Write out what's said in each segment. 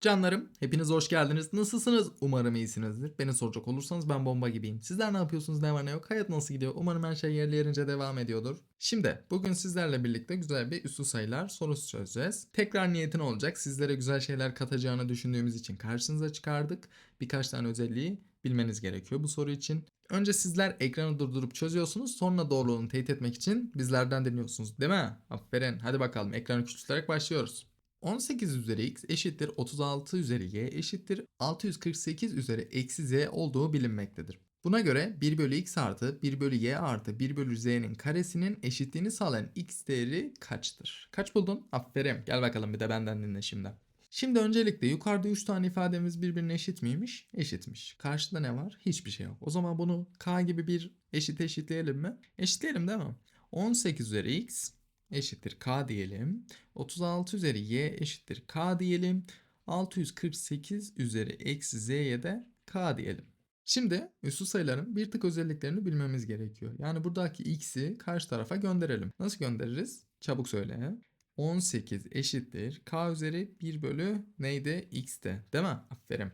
Canlarım, hepiniz hoş geldiniz. Nasılsınız? Umarım iyisinizdir. Beni soracak olursanız ben bomba gibiyim. Sizler ne yapıyorsunuz, ne var ne yok? Hayat nasıl gidiyor? Umarım her şey yerli yerince devam ediyordur. Şimdi, bugün sizlerle birlikte güzel bir üstü sayılar sorusu çözeceğiz. Tekrar niyetin olacak. Sizlere güzel şeyler katacağını düşündüğümüz için karşınıza çıkardık. Birkaç tane özelliği bilmeniz gerekiyor bu soru için. Önce sizler ekranı durdurup çözüyorsunuz. Sonra doğruluğunu teyit etmek için bizlerden dinliyorsunuz. Değil mi? Aferin. Hadi bakalım ekranı küçülterek başlıyoruz. 18 üzeri x eşittir 36 üzeri y eşittir 648 üzeri eksi z olduğu bilinmektedir. Buna göre 1 bölü x artı 1 bölü y artı 1 bölü z'nin karesinin eşitliğini sağlayan x değeri kaçtır? Kaç buldun? Aferin. Gel bakalım bir de benden dinle şimdi. Şimdi öncelikle yukarıda 3 tane ifademiz birbirine eşit miymiş? Eşitmiş. Karşıda ne var? Hiçbir şey yok. O zaman bunu k gibi bir eşit eşitleyelim mi? Eşitleyelim değil mi? 18 üzeri x eşittir k diyelim. 36 üzeri y eşittir k diyelim. 648 üzeri eksi z'ye de k diyelim. Şimdi üslü sayıların bir tık özelliklerini bilmemiz gerekiyor. Yani buradaki x'i karşı tarafa gönderelim. Nasıl göndeririz? Çabuk söyle. 18 eşittir k üzeri 1 bölü neydi? x'te değil mi? Aferin.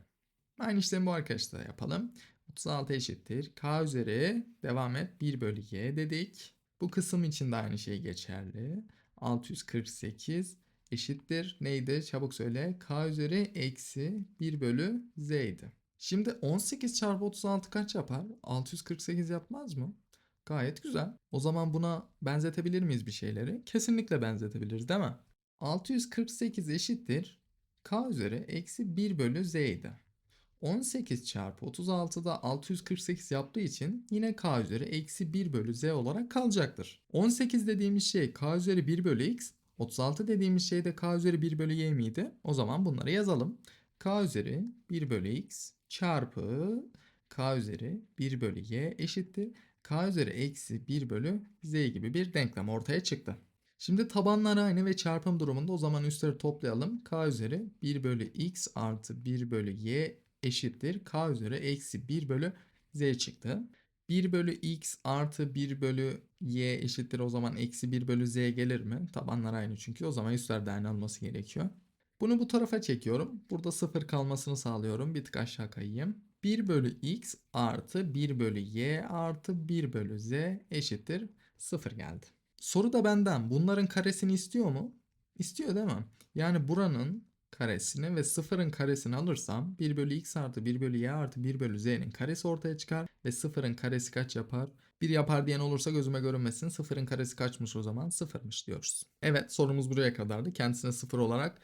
Aynı işlemi bu arkadaşlar yapalım. 36 eşittir k üzeri devam et 1 bölü y dedik. Bu kısım için de aynı şey geçerli. 648 eşittir neydi? Çabuk söyle. K üzeri eksi 1 bölü z idi. Şimdi 18 çarpı 36 kaç yapar? 648 yapmaz mı? Gayet güzel. O zaman buna benzetebilir miyiz bir şeyleri? Kesinlikle benzetebiliriz değil mi? 648 eşittir k üzeri eksi 1 bölü z idi. 18 çarpı 36'da 648 yaptığı için yine k üzeri eksi 1 bölü z olarak kalacaktır. 18 dediğimiz şey k üzeri 1 bölü x, 36 dediğimiz şey de k üzeri 1 bölü y miydi? O zaman bunları yazalım. k üzeri 1 bölü x çarpı k üzeri 1 bölü y eşittir. k üzeri eksi 1 bölü z gibi bir denklem ortaya çıktı. Şimdi tabanlar aynı ve çarpım durumunda o zaman üstleri toplayalım. k üzeri 1 bölü x artı 1 bölü y eşittir. k üzeri eksi 1 bölü z çıktı. 1 bölü x artı 1 bölü y eşittir o zaman eksi 1 bölü z gelir mi? Tabanlar aynı çünkü o zaman üstler de aynı olması gerekiyor. Bunu bu tarafa çekiyorum. Burada 0 kalmasını sağlıyorum. Bir tık aşağı kayayım. 1 bölü x artı 1 bölü y artı 1 bölü z eşittir 0 geldi. Soru da benden bunların karesini istiyor mu? İstiyor değil mi? Yani buranın karesini ve sıfırın karesini alırsam 1 bölü x artı 1 bölü y artı 1 bölü z'nin karesi ortaya çıkar ve sıfırın karesi kaç yapar? 1 yapar diyen olursa gözüme görünmesin. Sıfırın karesi kaçmış o zaman? Sıfırmış diyoruz. Evet sorumuz buraya kadardı. Kendisine sıfır olarak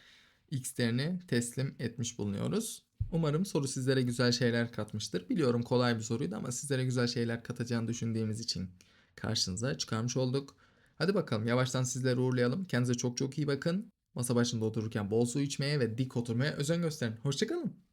x değerini teslim etmiş bulunuyoruz. Umarım soru sizlere güzel şeyler katmıştır. Biliyorum kolay bir soruydu ama sizlere güzel şeyler katacağını düşündüğümüz için karşınıza çıkarmış olduk. Hadi bakalım yavaştan sizleri uğurlayalım. Kendinize çok çok iyi bakın. Masa başında otururken bol su içmeye ve dik oturmaya özen gösterin. Hoşçakalın.